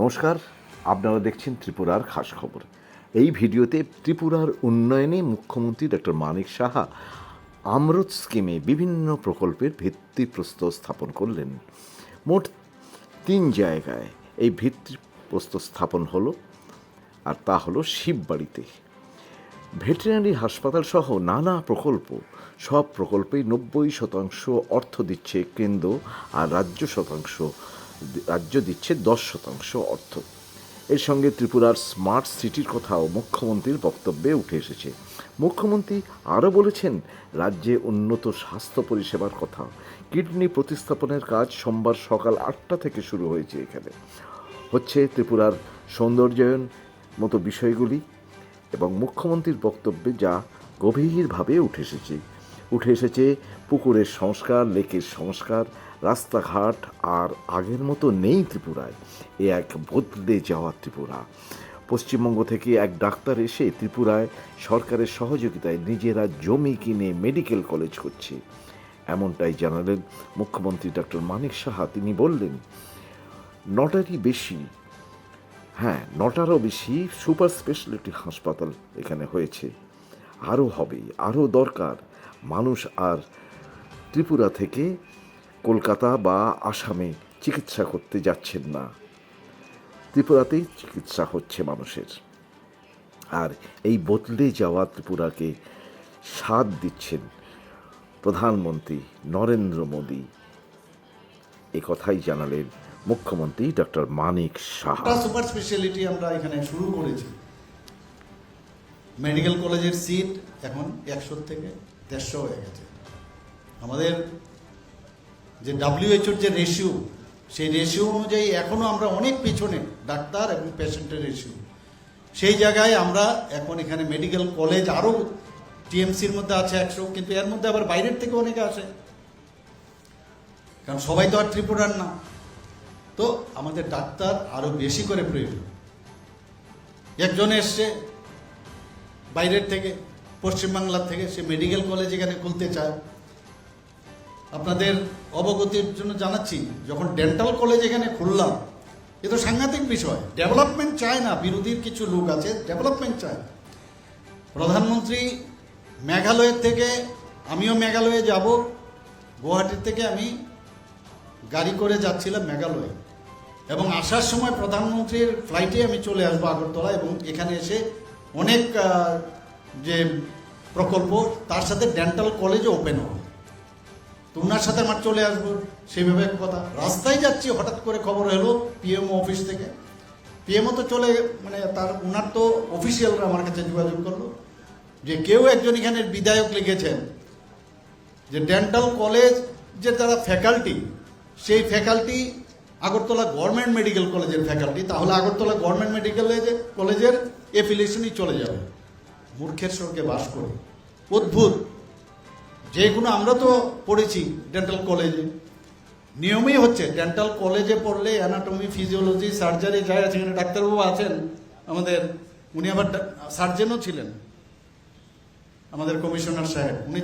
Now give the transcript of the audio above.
নমস্কার, আপনারা দেখছেন ত্রিপুরার খাস খবর। এই ভিডিওতে ত্রিপুরার উন্নয়নে মুখ্যমন্ত্রী ডক্টর মানিক সাহা আমরত স্কিমে বিভিন্ন প্রকল্পের ভিত্তিপ্রস্তর স্থাপন করলেন। মোট তিন জায়গায় এই ভিত্তিপ্রস্তর স্থাপন হলো, আর তা হলো শিববাড়িতে। ভেটেরিনারি হাসপাতাল সহ নানা প্রকল্প, সব প্রকল্পেই নব্বই শতাংশ অর্থ দিচ্ছে কেন্দ্র আর রাজ্য শতাংশ রাজ্য দিচ্ছে দশ শতাংশ অর্থ। এর সঙ্গে ত্রিপুরার স্মার্ট সিটির কথাও মুখ্যমন্ত্রীর বক্তব্যে উঠে এসেছে। মুখ্যমন্ত্রী আরও বলেছেন, রাজ্যে উন্নত স্বাস্থ্য পরিষেবার কথা। কিডনি প্রতিস্থাপনের কাজ সোমবার সকাল আটটা থেকে শুরু হয়েছে এখানে। হচ্ছে ত্রিপুরার সৌন্দর্যায়ন মতো বিষয়গুলি এবং মুখ্যমন্ত্রীর বক্তব্যে যা গভীরভাবে উঠে এসেছে। উঠে এসেছে পুকুরের সংস্কার, লেকের সংস্কার রাস্তাঘাট আর আগের মতো নেই ত্রিপুরায়। এ এক বদলে যাওয়া ত্রিপুরা। পশ্চিমবঙ্গ থেকে এক ডাক্তার এসে ত্রিপুরায় সরকারের সহযোগিতায় নিজেরা জমি কিনে মেডিকেল কলেজ করছে। এমনটাই জানালেন মুখ্যমন্ত্রী ডক্টর মানিক সাহা। তিনি বললেন, নটারই বেশি হ্যাঁ নটারও বেশি সুপার স্পেশালিটি হাসপাতাল এখানে হয়েছে। আরও হবে আরও দরকার। মানুষ আর ত্রিপুরা থেকে কলকাতা বা আসামে চিকিৎসা করতে যাচ্ছেন না। ত্রিপুরাতেই চিকিৎসা হচ্ছে মানুষের। আর এই বদলে যাওয়া ত্রিপুরাকে সাথ দিচ্ছেন প্রধানমন্ত্রী নরেন্দ্র মোদী। এ কথাই জানালেন মুখ্যমন্ত্রী doctor Manik Saha super speciality আমরা এখানে শুরু করেছি। মেডিকেল কলেজের সিট এখন একশো থেকে দেড়শো হয়ে গেছে। আমাদের যে ডাব্লিউএইচওর যে রেশিও সেই রেশিও অনুযায়ী এখনও আমরা অনেক পেছনে ডাক্তার এবং পেশেন্টের রেশিও সেই জায়গায় আমরা এখন এখানে মেডিকেল কলেজ আরও টিএমসির মধ্যে আছে একশো, কিন্তু এর মধ্যে আবার বাইরের থেকে অনেকে আসে। কারণ সবাই তো আর ত্রিপুরার না। তো আমাদের ডাক্তার আরও বেশি করে প্রয়োজন। একজন এসছে বাইরের থেকে, পশ্চিমবাংলার থেকে, সে মেডিকেল কলেজ এখানে খুলতে চায়। আপনাদের অবগতির জন্য জানাচ্ছি, যখন ডেন্টাল কলেজ এখানে খুললাম, এ তো সাংঘাতিক বিষয়। ডেভেলপমেন্ট চায় না, বিরোধীর কিছু লোক আছে, ডেভেলপমেন্ট চায়। প্রধানমন্ত্রী মেঘালয়ের থেকে, আমিও মেঘালয়ে যাব, গুয়াহাটির থেকে আমি গাড়ি করে যাচ্ছিলাম মেঘালয়ে। এবং আসার সময় প্রধানমন্ত্রীর ফ্লাইটে আমি চলে আসব আগরতলা এবং এখানে এসে অনেক যে প্রকল্প, তার সাথে ডেন্টাল কলেজও ওপেন হবে। তো ওনার সাথে আমার চলে আসব সেইভাবে কথা। রাস্তায় যাচ্ছি, হঠাৎ করে খবর এলো পিএমও অফিস থেকে। পিএমও তো চলে মানে তার ওনার তো অফিসিয়ালরা আমার কাছে যোগাযোগ করল যে কেউ একজন এখানের বিধায়ক লিখেছেন যে ডেন্টাল কলেজ যে যারা ফ্যাকাল্টি সেই ফ্যাকাল্টি আগরতলা গভর্নমেন্ট মেডিকেল কলেজের ফ্যাকাল্টি তাহলে আগরতলা গভর্নমেন্ট মেডিকেল কলেজের এফিলিয়েশনই চলে যাবে। মূর্খের সঙ্গে বাস করে। অদ্ভুত। যেগুলো আমরা তো পড়েছি ডেন্টাল কলেজে নিয়মই হচ্ছে ডেন্টাল কলেজে পড়লে অ্যানাটমি ফিজিওলজি সার্জারি যাই আছে, এখানে ডাক্তারবাবু আছেন, আমাদের, উনি আবার সার্জেনও ছিলেন, আমাদের কমিশনার সাহেব। উনি